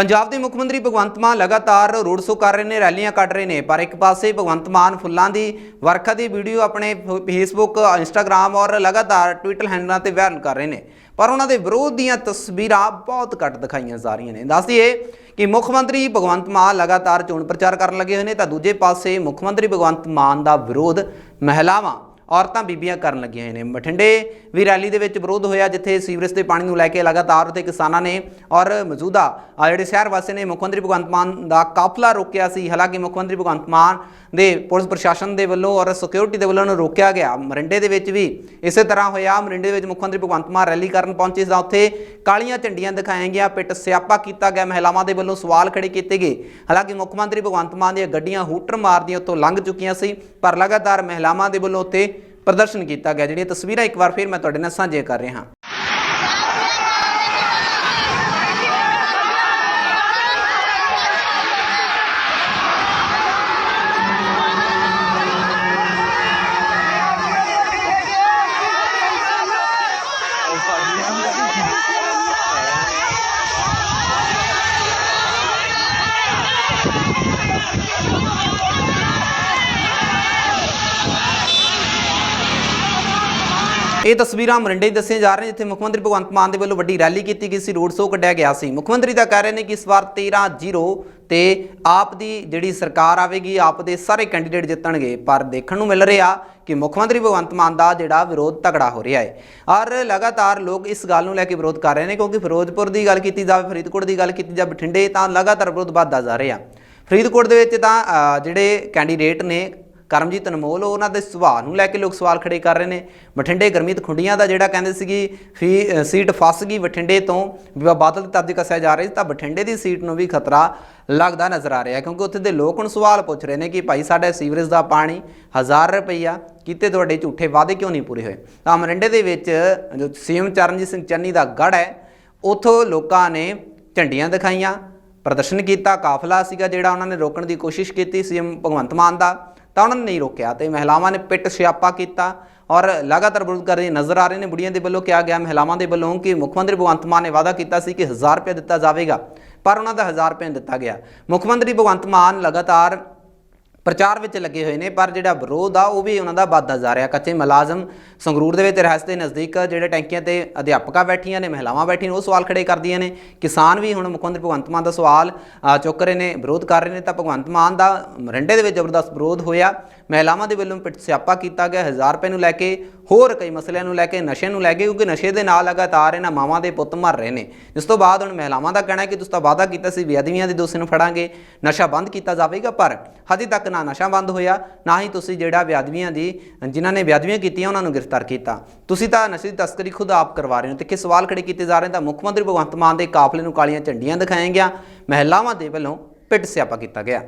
ਪੰਜਾਬ ਦੇ ਮੁੱਖ ਮੰਤਰੀ ਭਗਵੰਤ ਮਾਨ ਲਗਾਤਾਰ ਰੋਡ ਸ਼ੋਅ ਕਰ ਰਹੇ ਨੇ, ਰੈਲੀਆਂ ਕੱਢ ਰਹੇ ਨੇ। ਪਰ ਇੱਕ ਪਾਸੇ ਭਗਵੰਤ ਮਾਨ ਫੁੱਲਾਂ ਦੀ ਵਰਖਾ ਦੀ ਵੀਡੀਓ ਆਪਣੇ ਫ- ਫੇਸਬੁੱਕ ਇੰਸਟਾਗ੍ਰam ਔਰ ਲਗਾਤਾਰ ਟਵਿੱਟਰ ਹੈਂਡਲਾਂ ਤੇ ਵਾਇਰਲ ਕਰ ਰਹੇ ਨੇ। ਪਰ ਉਹਨਾਂ ਦੇ ਵਿਰੋਧ ਦੀਆਂ ਤਸਵੀਰਾਂ ਬਹੁਤ ਘੱਟ ਦਿਖਾਈਆਂ ਜਾ ਰਹੀਆਂ ਨੇ। ਦੱਸ ਦਈਏ ਕਿ ਮੁੱਖ ਮੰਤਰੀ ਭਗਵੰਤ ਮਾਨ ਲਗਾਤਾਰ ਚੋਣ ਪ੍ਰਚਾਰ ਕਰਨ ਲੱਗੇ ਹੋਏ ਨੇ, ਤਾਂ ਦੂਜੇ ਪਾਸੇ ਮੁੱਖ ਮੰਤਰੀ ਭਗਵੰਤ ਮਾਨ ਦਾ ਵਿਰੋਧ ਮਹਿਲਾਵਾਂ ਔਰਤਾਂ ਬੀਬੀਆਂ ਕਰਨ ਲੱਗੀਆਂ ਹੋਈਆਂ ਨੇ। ਬਠਿੰਡੇ ਵੀ ਰੈਲੀ ਦੇ ਵਿੱਚ ਵਿਰੋਧ ਹੋਇਆ, ਜਿੱਥੇ ਸੀਵਰੇਜ ਦੇ ਪਾਣੀ ਨੂੰ ਲੈ ਕੇ ਲਗਾਤਾਰ ਉੱਥੇ ਕਿਸਾਨਾਂ ਨੇ ਔਰ ਮੌਜੂਦਾ ਜਿਹੜੇ ਸ਼ਹਿਰ ਵਾਸੀਆਂ ਨੇ, ਮੁੱਖ ਮੰਤਰੀ ਭਗਵੰਤ ਮਾਨ ਦਾ ਕਾਫਲਾ ਰੋਕਿਆ ਸੀ। ਹਾਲਾਂਕਿ ਮੁੱਖ ਮੰਤਰੀ ਭਗਵੰਤ ਮਾਨ ਦੇ ਪੁਲਿਸ ਪ੍ਰਸ਼ਾਸਨ ਦੇ ਵੱਲੋਂ ਔਰ ਸਿਕਿਉਰਿਟੀ ਦੇ ਵੱਲੋਂ ਉਹਨੂੰ ਰੋਕਿਆ ਗਿਆ। ਮਰਿੰਡੇ ਦੇ ਵਿੱਚ ਵੀ ਇਸੇ ਤਰ੍ਹਾਂ ਹੋਇਆ। ਮਰਿੰਡੇ ਦੇ ਵਿੱਚ ਮੁੱਖ ਮੰਤਰੀ ਭਗਵੰਤ ਮਾਨ ਰੈਲੀ ਕਰਨ ਪਹੁੰਚੇ ਤਾਂ ਉੱਥੇ ਕਾਲੀਆਂ ਝੰਡੀਆਂ ਦਿਖਾਈਆਂ ਗਿਆ ਪਿੱਟ ਸਿਆਪਾ ਕੀਤਾ ਗਿਆ। ਮਹਿਲਾਵਾਂ ਦੇ ਵੱਲੋਂ ਸਵਾਲ ਖੜੇ ਕੀਤੇ ਗਏ। ਹਾਲਾਂਕਿ ਮੁੱਖ ਮੰਤਰੀ ਭਗਵੰਤ ਮਾਨ ਦੀਆਂ ਗੱਡੀਆਂ ਹੂਟਰ ਮਾਰਦੀਆਂ ਉੱਥੋਂ ਲੰਘ ਚੁੱਕੀਆਂ ਸੀ, ਪਰ ਲਗਾਤਾਰ ਮਹਿਲਾਵਾਂ ਦੇ ਵੱਲੋਂ ਉੱਥੇ ਪ੍ਰਦਰਸ਼ਨ ਕੀਤਾ ਗਿਆ। ਜਿਹੜੀਆਂ ਤਸਵੀਰਾਂ ਇੱਕ ਵਾਰ ਫਿਰ ਮੈਂ ਤੁਹਾਡੇ ਨਾਲ ਸਾਂਝੇ ਕਰ ਰਿਹਾ ਹਾਂ। ਇਹ ਤਸਵੀਰਾਂ ਮਰਿੰਡੇ ਦੱਸੀਆਂ ਜਾ ਰਹੀਆਂ ਜਿੱਥੇ ਮੁੱਖ ਮੰਤਰੀ ਭਗਵੰਤ ਮਾਨ ਦੇ ਵੱਲੋਂ ਵੱਡੀ ਰੈਲੀ ਕੀਤੀ ਗਈ ਸੀ, ਰੋਡ ਸ਼ੋਅ ਕੱਢਿਆ ਗਿਆ ਸੀ। ਮੁੱਖ ਮੰਤਰੀ ਤਾਂ ਕਹਿ ਰਹੇ ਨੇ ਕਿ ਇਸ ਵਾਰ 13-0 ਤੇ ਆਪ ਦੀ ਜਿਹੜੀ ਸਰਕਾਰ ਆਵੇਗੀ, ਆਪ ਦੇ ਸਾਰੇ ਕੈਂਡੀਡੇਟ ਜਿੱਤਣਗੇ। ਪਰ ਦੇਖਣ ਨੂੰ ਮਿਲ ਰਿਹਾ ਕਿ ਮੁੱਖ ਮੰਤਰੀ ਭਗਵੰਤ ਮਾਨ ਦਾ ਜਿਹੜਾ ਵਿਰੋਧ ਤਕੜਾ ਹੋ ਰਿਹਾ ਹੈ। ਔਰ ਲਗਾਤਾਰ ਲੋਕ ਇਸ ਗੱਲ ਨੂੰ ਲੈ ਕੇ ਵਿਰੋਧ ਕਰ ਰਹੇ ਨੇ ਕਿਉਂਕਿ ਫਿਰੋਜ਼ਪੁਰ ਦੀ ਗੱਲ ਕੀਤੀ ਜਾਵੇ, ਫਰੀਦਕੋਟ ਦੀ ਗੱਲ ਕੀਤੀ ਜਾਵੇ, ਬਠਿੰਡੇ, ਤਾਂ ਲਗਾਤਾਰ ਵਿਰੋਧ ਵੱਧਦਾ ਜਾ ਰਿਹਾ। ਫਰੀਦਕੋਟ ਦੇ ਵਿੱਚ ਤਾਂ ਜਿਹੜੇ ਕੈਂਡੀਡੇਟ ਨੇ ਕਰਮਜੀਤ ਅਨਮੋਲ ਉਹਨਾਂ ਦੇ ਸੁਭਾਅ ਨੂੰ ਲੈ ਕੇ ਲੋਕ ਸਵਾਲ ਖੜੇ ਕਰ ਰਹੇ ਨੇ। ਬਠਿੰਡੇ ਗਰਮੀਤ ਖੁੰਡੀਆਂ ਦਾ ਜਿਹੜਾ ਕਹਿੰਦੇ ਸੀਗੀ ਫੀ ਸੀਟ ਫਸ ਗਈ ਬਠਿੰਡੇ ਤੋਂ, ਵੀ ਬਾਦਲ ਦੀ ਤਰਜ ਕੱਸਿਆ ਜਾ ਰਹੀ ਸੀ, ਤਾਂ ਬਠਿੰਡੇ ਦੀ ਸੀਟ ਨੂੰ ਵੀ ਖਤਰਾ ਲੱਗਦਾ ਨਜ਼ਰ ਆ ਰਿਹਾ ਕਿਉਂਕਿ ਉੱਥੇ ਦੇ ਲੋਕ ਹੁਣ ਸਵਾਲ ਪੁੱਛ ਰਹੇ ਨੇ ਕਿ ਭਾਈ ਸਾਡੇ ਸੀਵਰੇਜ ਦਾ ਪਾਣੀ 1000 ਰੁਪਈਆ ਕਿਤੇ ਤੁਹਾਡੇ ਝੂਠੇ ਵਾਅਦੇ ਕਿਉਂ ਨਹੀਂ ਪੂਰੇ ਹੋਏ? ਤਾਂ ਮਰਿੰਡੇ ਦੇ ਵਿੱਚ ਜੋ ਸੀਐਮ ਚਰਨਜੀਤ ਸਿੰਘ ਚੰਨੀ ਦਾ ਗੜ ਹੈ, ਉਥੋਂ ਲੋਕਾਂ ਨੇ ਝੰਡੀਆਂ ਦਿਖਾਈਆਂ, ਪ੍ਰਦਰਸ਼ਨ ਕੀਤਾ, ਕਾਫਲਾ ਸੀਗਾ ਜਿਹੜਾ ਉਹਨਾਂ ਨੇ ਰੋਕਣ ਦੀ ਕੋਸ਼ਿਸ਼ ਕੀਤੀ ਸੀਐਮ ਭਗਵੰਤ ਮਾਨ ਦਾ। ਤਾਂ ਉਹਨਾਂ ਨੇ ਨਹੀਂ ਰੋਕਿਆ ਤੇ ਮਹਿਲਾਵਾਂ ਨੇ ਪਿੱਟ ਸਿਆਪਾ ਕੀਤਾ ਔਰ ਲਗਾਤਾਰ ਵਿਰੋਧ ਕਰਦੇ ਨਜ਼ਰ ਆ ਰਹੇ ਨੇ। ਬੁੜੀਆਂ ਦੇ ਵੱਲੋਂ ਕਿਹਾ ਗਿਆ, ਮਹਿਲਾਵਾਂ ਦੇ ਵੱਲੋਂ ਕਿ ਮੁੱਖ ਮੰਤਰੀ ਭਗਵੰਤ ਮਾਨ ਨੇ ਵਾਅਦਾ ਕੀਤਾ ਸੀ ਕਿ 1000 ਰੁਪਏ ਦਿੱਤਾ ਜਾਵੇਗਾ, ਪਰ ਉਹਨਾਂ ਦਾ 1000 ਰੁਪਏ ਦਿੱਤਾ ਗਿਆ। ਮੁੱਖ ਮੰਤਰੀ ਭਗਵੰਤ ਮਾਨ ਲਗਾਤਾਰ ਪ੍ਰਚਾਰ ਵਿੱਚ ਲੱਗੇ ਹੋਏ ਨੇ, ਪਰ ਜਿਹੜਾ ਵਿਰੋਧ ਆ, ਉਹ ਵੀ ਉਹਨਾਂ ਦਾ ਵੱਧਦਾ ਜਾ ਰਿਹਾ। ਕੱਚੇ ਮੁਲਾਜ਼ਮ ਸੰਗਰੂਰ ਦੇ ਵਿੱਚ ਰਹਿਸ ਦੇ ਨਜ਼ਦੀਕ ਜਿਹੜੇ ਟੈਂਕੀਆਂ ਤੇ ਅਧਿਆਪਕਾਂ ਬੈਠੀਆਂ ਨੇ, ਮਹਿਲਾਵਾਂ ਬੈਠੀਆਂ ਨੇ, ਉਹ ਸਵਾਲ ਖੜੇ ਕਰਦੀਆਂ ਨੇ। ਕਿਸਾਨ ਵੀ ਹੁਣ ਮੁੱਖ ਮੰਤਰੀ ਭਗਵੰਤ ਮਾਨ ਦਾ ਸਵਾਲ ਚੁੱਕ ਰਹੇ ਨੇ, ਵਿਰੋਧ ਕਰ ਰਹੇ ਨੇ। ਤਾਂ ਭਗਵੰਤ ਮਾਨ ਦਾ ਮਰੰਡੇ ਦੇ ਵਿੱਚ ਜ਼ਬਰਦਸਤ ਵਿਰੋਧ ਹੋਇਆ। ਮਹਿਲਾਵਾਂ ਦੇ ਵੱਲੋਂ ਪਿੱਟ ਸਿਆਪਾ ਕੀਤਾ ਗਿਆ 1000 ਰੁਪਏ ਨੂੰ ਲੈ ਕੇ ਹੋਰ ਕਈ ਮਸਲਿਆਂ ਨੂੰ ਲੈ ਕੇ, ਨਸ਼ੇ ਨੂੰ ਲੈ ਕੇ, ਕਿਉਂਕਿ ਨਸ਼ੇ ਦੇ ਨਾਲ ਲਗਾਤਾਰ ਇਹਨਾਂ ਮਾਵਾਂ ਦੇ ਪੁੱਤ ਮਰ ਰਹੇ ਨੇ। ਜਿਸ ਤੋਂ ਬਾਅਦ ਹੁਣ ਮਹਿਲਾਵਾਂ ਦਾ ਕਹਿਣਾ ਹੈ ਕਿ ਤੁਸੀਂ ਤਾਂ ਵਾਅਦਾ ਕੀਤਾ ਸੀ ਬੇਅਦਬੀਆਂ ਦੇ ਦੋਸ਼ੀ ਨੂੰ ਫੜਾਂਗੇ, ਨਸ਼ਾ ਬੰਦ ਕੀਤਾ ਜਾਵੇਗਾ, ਪਰ ਹਜੇ ਤੱਕ ਨਾ ਨਸ਼ਾ ਬੰਦ ਹੋਇਆ, ਨਾ ਹੀ ਤੁਸੀਂ ਜਿਹੜਾ ਬੇਅਦਬੀਆਂ ਦੀ, ਜਿਨ੍ਹਾਂ ਨੇ ਬੇਅਦਬੀਆਂ ਕੀਤੀਆਂ, ਉਹਨਾਂ ਨੂੰ ਗ੍ਰਿਫਤਾਰ ਕੀਤਾ। ਤੁਸੀਂ ਤਾਂ ਨਸ਼ੇ ਦੀ ਤਸਕਰੀ ਖੁਦ ਆਪ ਕਰਵਾ ਰਹੇ ਹੋ। ਤੇ ਕਿ ਸਵਾਲ ਖੜੇ ਕੀਤੇ ਜਾ ਰਹੇ ਤਾਂ ਮੁੱਖ ਮੰਤਰੀ ਭਗਵੰਤ ਮਾਨ ਦੇ ਕਾਫਲੇ ਨੂੰ ਕਾਲੀਆਂ ਝੰਡੀਆਂ ਦਿਖਾਈਆਂ ਗਿਆ। ਮਹਿਲਾਵਾਂ ਦੇ ਵੱਲੋਂ ਪਿੱਟ ਸਿਆਪਾ ਕੀਤਾ ਗਿਆ।